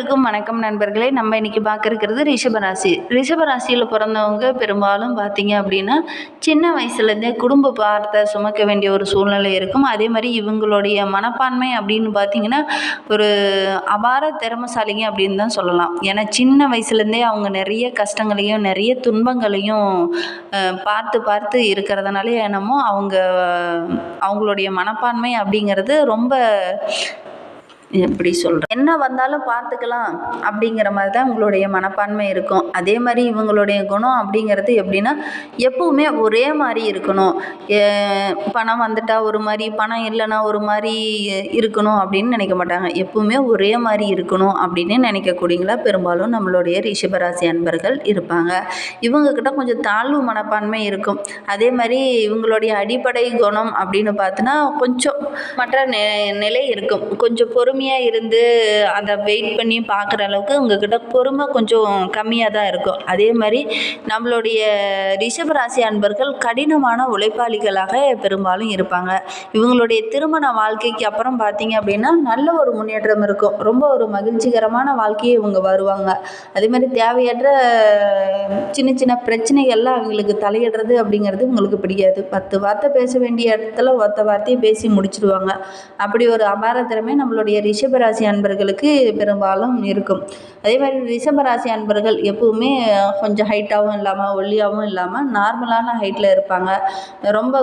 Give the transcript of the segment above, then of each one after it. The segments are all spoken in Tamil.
எல்லாருக்கும் வணக்கம் நண்பர்களே. நம்ம இன்னைக்கு பார்க்க இருக்கிறது ரிஷபராசி. ரிஷபராசியில் பிறந்தவங்க பெரும்பாலும் பார்த்தீங்க அப்படின்னா சின்ன வயசுலேருந்தே குடும்ப பாரத்தை சுமக்க வேண்டிய ஒரு சூழ்நிலை இருக்கும். அதே மாதிரி இவங்களுடைய மனப்பான்மை அப்படின்னு பார்த்தீங்கன்னா ஒரு அபார திறமசாலிங்க அப்படின்னு தான் சொல்லலாம். ஏன்னா சின்ன வயசுலேருந்தே அவங்க நிறைய கஷ்டங்களையும் நிறைய துன்பங்களையும் பார்த்து பார்த்து இருக்கிறதுனாலே என்னமோ அவங்க அவங்களுடைய மனப்பான்மை அப்படிங்கிறது ரொம்ப எப்படி சொல்கிறேன் என்ன வந்தாலும் பார்த்துக்கலாம் அப்படிங்கிற மாதிரி தான் உங்களுடைய மனப்பான்மை இருக்கும். அதே மாதிரி இவங்களுடைய குணம் அப்படிங்கிறது எப்படின்னா எப்பவுமே ஒரே மாதிரி இருக்கணும். பணம் வந்துட்டால் ஒரு மாதிரி பணம் இல்லைன்னா ஒரு மாதிரி இருக்கணும் அப்படின்னு நினைக்க மாட்டாங்க. எப்பவுமே ஒரே மாதிரி இருக்கணும் அப்படின்னு நினைக்கக்கூடியங்களா பெரும்பாலும் நம்மளுடைய ரிஷபராசி அன்பர்கள் இருப்பாங்க. இவங்கக்கிட்ட கொஞ்சம் தாழ்வு மனப்பான்மை இருக்கும். அதே மாதிரி இவங்களுடைய அடிப்படை குணம் அப்படின்னு பார்த்தோன்னா கொஞ்சம் மற்ற நிலை இருக்கும். கொஞ்சம் பொறுமையாக இருந்து அதை வெயிட் பண்ணி பார்க்குற அளவுக்கு உங்ககிட்ட பொறுமை கொஞ்சம் கம்மியாக தான் இருக்கும். அதே மாதிரி நம்மளுடைய ரிஷபராசி அன்பர்கள் கடினமான உழைப்பாளிகளாக பெரும்பாலும் இருப்பாங்க. இவங்களுடைய திருமண வாழ்க்கைக்கு அப்புறம் பார்த்தீங்க அப்படின்னா நல்ல ஒரு முன்னேற்றம் இருக்கும். ரொம்ப ஒரு மகிழ்ச்சிகரமான வாழ்க்கையை இவங்க வருவாங்க. அதே மாதிரி தேவையற்ற சின்ன சின்ன பிரச்சனைகள்லாம் அவங்களுக்கு தலையிடுறது அப்படிங்கிறது உங்களுக்கு பிடிக்காது. பத்து வார்த்தை பேச வேண்டிய இடத்துல ஒத்த வார்த்தையை பேசி முடிச்சிடுவாங்க அப்படி ஒரு அபார திறமை நம்மளுடைய ரிஷபராசி அன்பர்களுக்கு பெரும்பாலும் இருக்கும். அதே மாதிரி ரிஷபராசி அன்பர்கள் எப்பவுமே கொஞ்சம் ஹைட்டாகவும் இல்லாமல் ஒல்லியாகவும் இல்லாமல் நார்மலான ஹைட்டில் இருப்பாங்க. ரொம்ப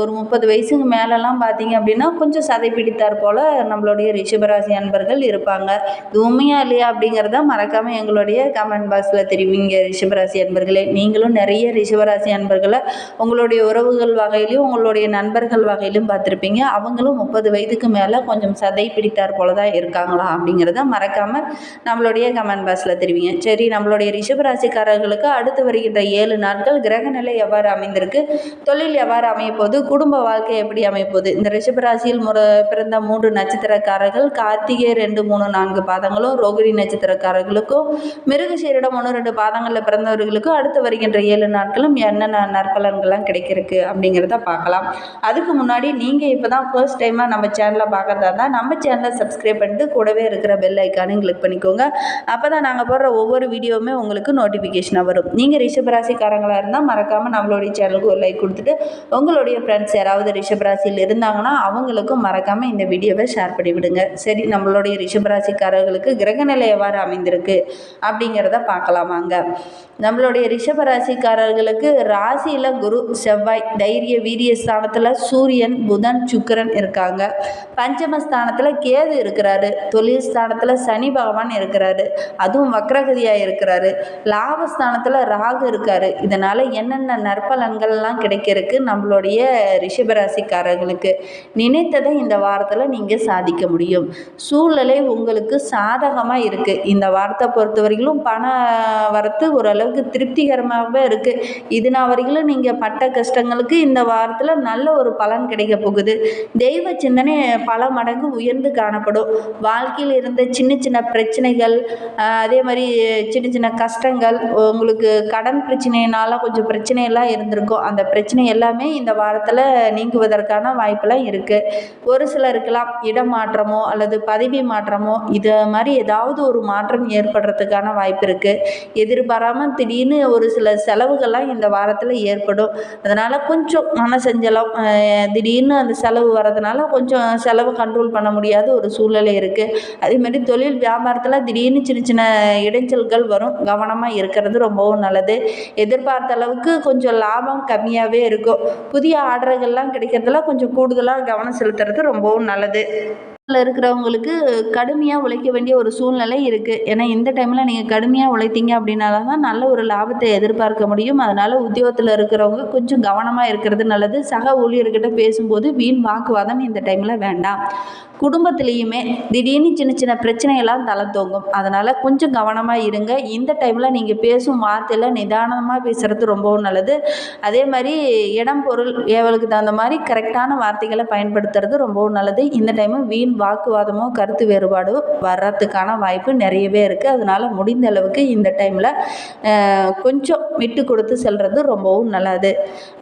ஒரு முப்பது வயசுக்கு மேலெலாம் பார்த்தீங்க அப்படின்னா கொஞ்சம் சதை பிடித்தார் போல் நம்மளுடைய ரிஷபராசி அன்பர்கள் இருப்பாங்க. இது உண்மையா இல்லையா அப்படிங்கிறத மறக்காமல் எங்களுடைய கமெண்ட் பாக்ஸில் தெரிவிங்க ரிஷபராசி அன்பர்களே. நீங்களும் நிறைய ரிஷபராசி அன்பர்களை உங்களுடைய உறவுகள் வகையிலையும் உங்களுடைய நண்பர்கள் வகையிலும் பார்த்துருப்பீங்க அவங்களும் முப்பது வயதுக்கு மேலே கொஞ்சம் சதை பிடித்தார் போல தான் இருக்காங்களா அப்படிங்கிறத மறக்காமல் நம்மளுடைய கமெண்ட் பாக்ஸில் தெரிவிங்க. சரி நம்மளுடைய ரிஷபராசிக்காரர்களுக்கு அடுத்து வருகின்ற ஏழு நாட்கள் கிரக நிலை எவ்வாறு அமைந்திருக்கு? தொழில் எவ்வாறு அமையப்போது குடும்ப வாழ்க்கை எப்படி அமைப்போது இந்த ரிஷபராசியில் முற பிறந்த மூன்று நட்சத்திரக்காரர்கள் கார்த்திகை ரெண்டு மூணு நான்கு பாதங்களும் ரோகிணி நட்சத்திரக்காரர்களுக்கும் மிருகசீரிடம் ஒன்று ரெண்டு பாதங்களில் பிறந்தவர்களுக்கும் அடுத்து வருகின்ற ஏழு நாட்களும் என்னென்ன நற்பலன்கள்லாம் கிடைக்கிறதுக்கு அப்படிங்கிறத பார்க்கலாம். அதுக்கு முன்னாடி நீங்கள் இப்போ தான் ஃபர்ஸ்ட் டைமாக நம்ம சேனலை பார்க்குறதா இருந்தால் நம்ம சேனலை சப்ஸ்கிரைப் பண்ணிட்டு கூடவே இருக்கிற பெல் ஐக்கானையும் கிளிக் பண்ணிக்கோங்க. அப்போ தான் நாங்கள் போடுற ஒவ்வொரு வீடியோவுமே உங்களுக்கு நோட்டிஃபிகேஷனாக வரும். நீங்கள் ரிஷபராசிக்காரங்களாக இருந்தால் மறக்காமல் நம்மளுடைய சேனலுக்கு ஒரு லைக் கொடுத்துட்டு உங்களுடைய ஃப்ரெண்ட்ஸ் யாராவது ரிஷபராசியில் இருந்தாங்கன்னா அவங்களுக்கும் மறக்காமல் இந்த வீடியோவை ஷேர் பண்ணி விடுங்க. சரி நம்மளுடைய ரிஷபராசிக்காரர்களுக்கு கிரகநிலை எவ்வாறு அமைந்திருக்கு அப்படிங்கிறத பார்க்கலாமாங்க நம்மளுடைய ரிஷபராசிக்காரர்களுக்கு ராசியில் குரு செவ்வாய் தைரிய வீரிய ஸ்தானத்தில் சூரியன் புதன் சுக்கரன் இருக்காங்க. பஞ்சமஸ்தானத்தில் கேது இருக்கிறாரு. தொழில் ஸ்தானத்தில் சனி பகவான் இருக்கிறாரு. அதுவும் வக்ரகதியாக இருக்கிறாரு. லாபஸ்தானத்தில் ராகு இருக்காரு. இதனால் என்னென்ன நற்பலன்கள்லாம் கிடைக்கிறதுக்கு நம்மளுடைய ரிஷபராசிக்காரர்களுக்கு நினைத்ததை இந்த வாரத்தில் நீங்கள் சாதிக்க முடியும். சூழ்நிலை உங்களுக்கு சாதகமாக இருக்குது இந்த வாரத்தை பொறுத்த வரையிலும் பண வரத்து ஓரளவுக்கு திருப்திகரமாகவே இருக்குது இது நான் வரையிலும் நீங்கள் பட்ட கஷ்டங்களுக்கு இந்த வாரத்தில் நல்ல ஒரு பலன் கிடைக்க போகுது. தெய்வ சிந்தனை பல மடங்கு உயர்ந்து காணப்படும். வாழ்க்கையில் இருந்த சின்ன சின்ன பிரச்சனைகள் அதே மாதிரி சின்ன சின்ன கஷ்டங்கள் உங்களுக்கு கடன் பிரச்சனையினால கொஞ்சம் பிரச்சனையெல்லாம் இருந்திருக்கும். அந்த பிரச்சனை எல்லாமே இந்த வாரத்தில் நீங்குவதற்கான வாய்ப்பெல்லாம் இருக்குது ஒரு சிலருக்கெல்லாம் இடமாற்றமோ அல்லது பதவி மாற்றமோ இது மாதிரி ஏதாவது ஒரு மாற்றம் ஏற்படுறதுக்கான வாய்ப்பு இருக்குது எதிர்பாராமல் திடீர்னு ஒரு சில செலவுகள்லாம் இந்த வாரத்தில் ஏற்படும். அதனால் கொஞ்சம் மனசஞ்சலம் திடீர்னு அந்த செலவு வரதுனால கொஞ்சம் செலவு கண்ட்ரோல் பண்ண முடியாத ஒரு சூழ்நிலை இருக்குது அதேமாதிரி தொழில் வியாபாரத்தில் திடீர்னு சின்ன சின்ன இடைஞ்சல்கள் வரும். கவனமாக இருக்கிறது ரொம்பவும் நல்லது. எதிர்பார்த்த அளவுக்கு கொஞ்சம் லாபம் கம்மியாகவே இருக்கும். புதிய ஆர்டர்கள்லாம் கிடைக்கிறதுல கொஞ்சம் கூடுதலாக கவனம் செலுத்துறது ரொம்பவும் நல்லது. இருக்கிறவங்களுக்கு கடுமையாக உழைக்க வேண்டிய ஒரு சூழ்நிலை இருக்குது ஏன்னா இந்த டைமில் நீங்கள் கடுமையாக உழைத்தீங்க அப்படின்னால தான் நல்ல ஒரு லாபத்தை எதிர்பார்க்க முடியும். அதனால் உத்தியோகத்தில் இருக்கிறவங்க கொஞ்சம் கவனமாக இருக்கிறது நல்லது. சக ஊழியர்கிட்ட பேசும்போது வீண் வாக்குவாதம் இந்த டைமில் வேண்டாம். குடும்பத்துலேயுமே திடீர்னு சின்ன சின்ன பிரச்சனையெல்லாம் தலை தோங்கும் அதனால் கொஞ்சம் கவனமாக இருங்க. இந்த டைமில் நீங்கள் பேசும் வார்த்தையில் நிதானமாக பேசுகிறது ரொம்பவும் நல்லது. அதே மாதிரி இடம் பொருள் ஏவலுக்கு தகுந்த மாதிரி கரெக்டான வார்த்தைகளை பயன்படுத்துறது ரொம்பவும் நல்லது. இந்த டைமு வீண் வாக்குவாதமோ கருத்து வேறுபாடோ வர்றதுக்கான வாய்ப்பு நிறையவே இருக்குது அதனால் முடிந்த அளவுக்கு இந்த டைமில் கொஞ்சம் விட்டு கொடுத்து செல்வது ரொம்பவும் நல்லது.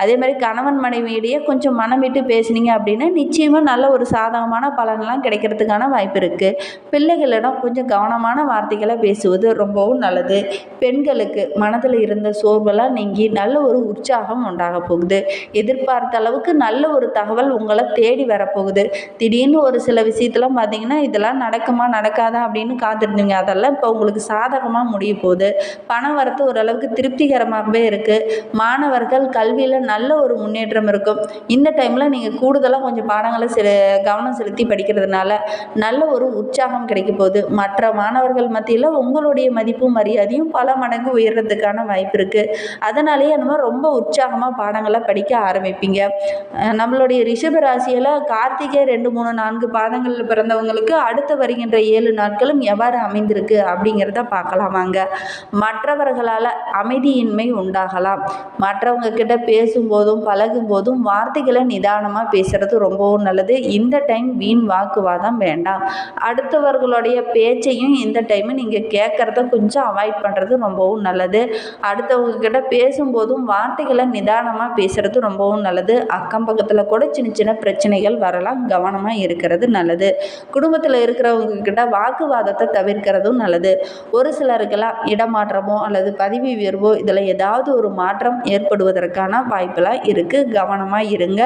அதே மாதிரி கணவன் மனைவியிடையே கொஞ்சம் மனம் விட்டு பேசுனீங்க அப்படின்னா நிச்சயமாக நல்ல ஒரு சாதகமான பலன்லாம் கிடைக்கிறதுக்கான வாய்ப்பு இருக்குது பிள்ளைகளிடம் கொஞ்சம் கவனமான வார்த்தைகளை பேசுவது ரொம்பவும் நல்லது. பெண்களுக்கு மனதில் இருந்த சோர்வெல்லாம் நீங்கி நல்ல ஒரு உற்சாகம் உண்டாக போகுது. எதிர்பார்த்த அளவுக்கு நல்ல ஒரு தகவல் உங்களை தேடி வரப்போகுது. திடீர்னு ஒரு சில விஷயம் விஷயத்தெல்லாம் பார்த்தீங்கன்னா இதெல்லாம் நடக்குமா நடக்காதா? அப்படின்னு காத்திருந்தீங்க. அதெல்லாம் இப்போ உங்களுக்கு சாதகமாக முடிய போகுது. பண வரத்து ஓரளவுக்கு திருப்திகரமாகவே இருக்குது மாணவர்கள் கல்வியில் நல்ல ஒரு முன்னேற்றம் இருக்கும். இந்த டைமில் நீங்கள் கூடுதலாக கொஞ்சம் பாடங்களை சில கவனம் செலுத்தி படிக்கிறதுனால நல்ல ஒரு உற்சாகம் கிடைக்க போகுது. மற்ற மாணவர்கள் மத்தியில் உங்களுடைய மதிப்பும் மரியாதையும் பல மடங்கு உயர்றதுக்கான வாய்ப்பு இருக்குது அதனாலேயே நம்ம ரொம்ப உற்சாகமாக பாடங்களை படிக்க ஆரம்பிப்பீங்க. நம்மளுடைய ரிஷப ராசியில் கார்த்திகை ரெண்டு மூணு நான்கு பாதங்கள் நாட்களில் பிறந்தவங்களுக்கு அடுத்து வருகின்ற ஏழு நாட்களும் எவ்வாறு அமைந்திருக்கு அப்படிங்கிறத பார்க்கலாம் வாங்க மற்றவர்களால் அமைதியின்மை உண்டாகலாம். மற்றவங்க கிட்ட பேசும்போதும் பழகும் போதும் வார்த்தைகளை நிதானமாக பேசுறது ரொம்பவும் நல்லது. இந்த டைம் வீண் வாக்குவாதம் வேண்டாம். அடுத்தவர்களுடைய பேச்சையும் இந்த டைம் நீங்கள் கேட்குறத கொஞ்சம் அவாய்ட் பண்ணுறது ரொம்பவும் நல்லது. அடுத்தவங்க கிட்ட பேசும்போதும் வார்த்தைகளை நிதானமாக பேசுறது ரொம்பவும் நல்லது. அக்கம் பக்கத்தில் கூட சின்ன சின்ன பிரச்சனைகள் வரலாம். கவனமாக இருக்கிறது நல்லது. குடும்பத்தில் இருக்கிறவங்க கிட்ட வாக்குவாதத்தை தவிர்க்கிறதும் நல்லது. ஒரு சிலருக்கெல்லாம் இடமாற்றமோ அல்லது பதவி உயர்வோ இதில் ஏதாவது ஒரு மாற்றம் ஏற்படுவதற்கான வாய்ப்பெல்லாம் இருக்குது கவனமாக இருங்க.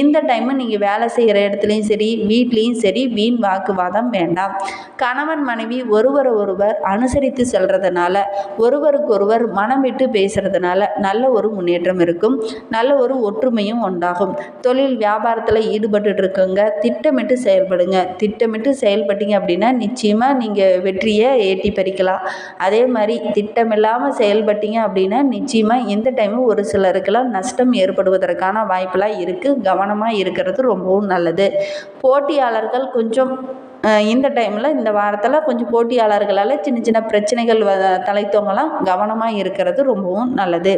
இந்த டைமு நீங்கள் வேலை செய்கிற இடத்துலையும் சரி வீட்லேயும் சரி வீண் வாக்குவாதம் வேண்டாம். கணவன் மனைவி ஒருவரை ஒருவர் அனுசரித்து செல்றதுனால ஒருவருக்கொருவர் மனம் விட்டு பேசுறதுனால நல்ல ஒரு முன்னேற்றம் இருக்கும். நல்ல ஒரு ஒற்றுமையும் உண்டாகும். தொழில் வியாபாரத்தில் ஈடுபட்டு இருக்குங்க திட்டமிட்டு செயல்படுங்க. திட்டமிட்டு செயல்பட்டீங்க அப்படின்னா நிச்சயமாக நீங்கள் வெற்றியை ஏற்றி பறிக்கலாம். அதே மாதிரி திட்டமில்லாமல் செயல்பட்டீங்க அப்படின்னா நிச்சயமாக எந்த டைமும் ஒரு சிலருக்கெல்லாம் நஷ்டம் ஏற்படுவதற்கான வாய்ப்பெல்லாம் இருக்குது கவனமாக இருக்கிறது ரொம்பவும் நல்லது. போட்டியாளர்கள் கொஞ்சம் இந்த டைமில் இந்த வாரத்தில் கொஞ்சம் போட்டியாளர்களால் சின்ன சின்ன பிரச்சனைகள் வ தலைத்தவங்களாம் கவனமாக இருக்கிறது ரொம்பவும் நல்லது.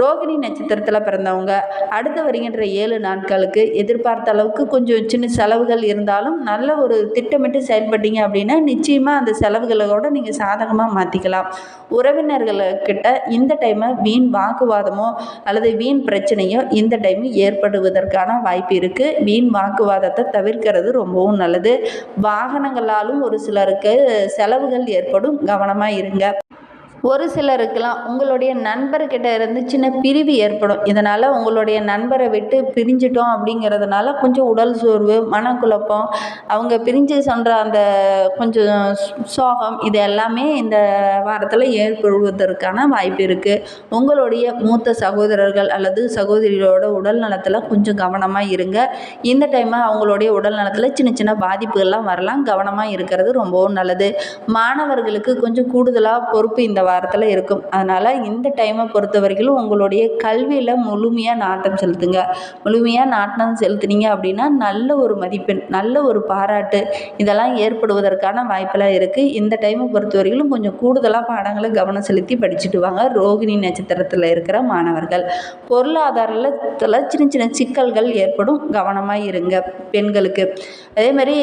ரோகிணி நட்சத்திரத்தில் பிறந்தவங்க அடுத்து வருகின்ற ஏழு நாட்களுக்கு எதிர்பார்த்த அளவுக்கு கொஞ்சம் சின்ன செலவுகள் இருந்தாலும் நல்ல ஒரு திட்டமிட்டு செயல்பட்டீங்க அப்படின்னா நிச்சயமாக அந்த செலவுகளோட நீங்கள் சாதகமாக மாற்றிக்கலாம் உறவினர்கள்கிட்ட இந்த டைமை வீண் வாக்குவாதமோ அல்லது வீண் பிரச்சனையோ இந்த டைமில் ஏற்படுவதற்கான வாய்ப்பு இருக்குது வீண் வாக்குவாதத்தை தவிர்க்கிறது ரொம்பவும் நல்லது. வாகனங்களாலும் ஒரு சிலருக்கு செலவுகள் ஏற்படும். கவனமாக இருங்க. ஒரு சிலருக்கெல்லாம் உங்களுடைய நண்பர்கிட்ட இருந்து சின்ன பிரிவு ஏற்படும். இதனால் உங்களுடைய நண்பரை விட்டு பிரிஞ்சிட்டோம் அப்படிங்கிறதுனால கொஞ்சம் உடல் சோர்வு மனக்குழப்பம் அவங்க பிரிஞ்சு சொல்கிற அந்த கொஞ்சம் சோகம் இது எல்லாமே இந்த வாரத்தில் ஏற்படுவதற்கான வாய்ப்பு இருக்குது உங்களுடைய மூத்த சகோதரர்கள் அல்லது சகோதரிகளோட உடல் நலத்தில் கொஞ்சம் கவனமாக இருங்க. இந்த டைமில் அவங்களுடைய உடல் நலத்தில் சின்ன சின்ன பாதிப்புகள்லாம் வரலாம். கவனமாக இருக்கிறது ரொம்பவும் நல்லது. மாணவர்களுக்கு கொஞ்சம் கூடுதலாக பொறுப்பு இந்த வாரத்தில் இருக்கும். அதனால் இந்த டைமை பொறுத்த வரைக்கும் உங்களுடைய கல்வியில் முழுமையாக நாட்டம் செலுத்துங்க. முழுமையாக நாட்டம் செலுத்துனீங்க அப்படின்னா நல்ல ஒரு மதிப்பெண் நல்ல ஒரு பாராட்டு இதெல்லாம் ஏற்படுவதற்கான வாய்ப்பெல்லாம் இருக்குது இந்த டைமை பொறுத்த வரைக்கும் கொஞ்சம் கூடுதலாக பாடங்களை கவனம் செலுத்தி படிச்சுட்டு வாங்க. ரோகிணி நட்சத்திரத்தில் இருக்கிற மாணவர்கள். பொருளாதாரத்தில் சின்ன சின்ன சிக்கல்கள் ஏற்படும். கவனமாக இருங்க பெண்களுக்கு. அதே மாதிரி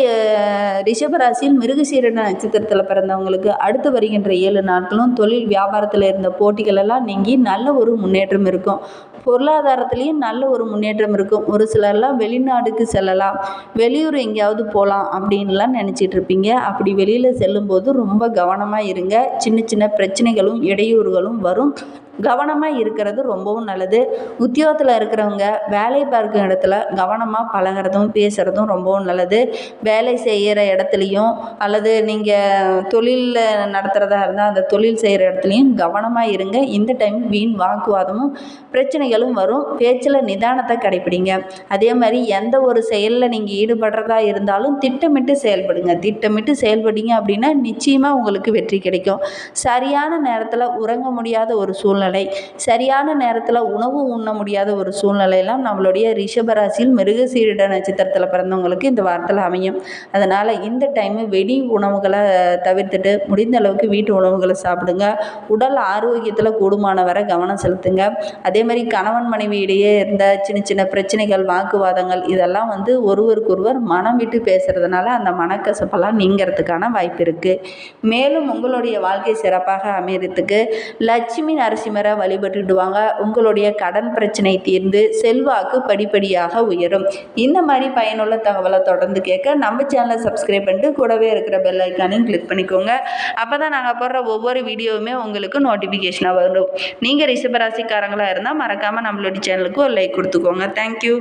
ரிஷபராசியில் மிருகசீரன நட்சத்திரத்தில் பிறந்தவங்களுக்கு அடுத்து வருகின்ற ஏழு நாட்களும் தொழில் வியாபாரத்தில் இருந்த போட்டிகள் எல்லாம் நீங்கி நல்ல ஒரு முன்னேற்றம் இருக்கும். பொருளாதாரத்துலேயும் நல்ல ஒரு முன்னேற்றம் இருக்கும். ஒரு சிலர்லாம் வெளிநாடுக்கு செல்லலாம். வெளியூர் எங்கேயாவது போகலாம் அப்படின்லாம் நினச்சிட்டு இருப்பீங்க. அப்படி வெளியில் செல்லும்போது ரொம்ப கவனமாக இருங்க. சின்ன சின்ன பிரச்சனைகளும் இடையூறுகளும் வரும். கவனமாக இருக்கிறது ரொம்பவும் நல்லது. உத்தியோகத்தில் இருக்கிறவங்க வேலை பார்க்கும் இடத்துல கவனமாக பழகுறதும் பேசுகிறதும் ரொம்பவும் நல்லது. வேலை செய்கிற இடத்துலையும் அல்லது நீங்கள் தொழிலில் நடத்துகிறதா இருந்தால் அந்த தொழில் செய்கிற இடத்துலையும் கவனமாக இருங்க. இந்த டைம் வீண் வாக்குவாதமும் பிரச்சனைகளும் வரும். பேச்சில் நிதானத்தை கடைப்பிடிங்க. அதே மாதிரி எந்த ஒரு செயலில் நீங்கள் ஈடுபடுறதா இருந்தாலும் திட்டமிட்டு செயல்படுங்க. திட்டமிட்டு செயல்பட்டீங்க அப்படின்னா நிச்சயமாக உங்களுக்கு வெற்றி கிடைக்கும். சரியான நேரத்தில் உறங்க முடியாத ஒரு சூழ்நிலை சூழ்நிலை. சரியான நேரத்தில் உணவு உண்ண முடியாத ஒரு சூழ்நிலையெல்லாம் நம்மளுடைய ரிஷபராசியில் மிருகசீரிட நட்சத்திரத்தில் பிறந்தவங்களுக்கு இந்த வாரத்தில் அமையும். அதனால் இந்த டைமு வெளி உணவுகளை தவிர்த்துட்டு முடிந்த அளவுக்கு வீட்டு உணவுகளை சாப்பிடுங்க. உடல் ஆரோக்கியத்தில் கூடுமான வரை கவனம் செலுத்துங்க. அதே மாதிரி கணவன் மனைவி இடையே இருந்த சின்ன சின்ன பிரச்சனைகள் வாக்குவாதங்கள் இதெல்லாம் வந்து ஒருவருக்கொருவர் மனம் விட்டு பேசுகிறதுனால அந்த மனக்கசப்பெல்லாம் நீங்கிறதுக்கான வாய்ப்பு இருக்குது மேலும் உங்களுடைய வாழ்க்கை சிறப்பாக அமையறதுக்கு லட்சுமி நரசிம்ம வழிபட்டுட்டு வாங்க உங்களுடைய கடன் பிரச்சனை தீர்ந்து செல்வாக்கு படிப்படியாக உயரும். இந்த மாதிரி பயனுள்ள தகவலை தொடர்ந்து கேட்க நம்ம சேனலை சப்ஸ்கிரைப் பண்ணிட்டு கூடவே இருக்கிற பெல் ஐக்கானையும் கிளிக் பண்ணிக்கோங்க. அப்போ தான் நாங்கள் போடுற ஒவ்வொரு வீடியோவுமே உங்களுக்கு நோட்டிஃபிகேஷனாக வரும். நீங்கள் ரிஷபராசிக்காரங்களாக இருந்தால் மறக்காமல் நம்மளுடைய சேனலுக்கு ஒரு லைக் கொடுத்துக்கோங்க. தேங்க்யூ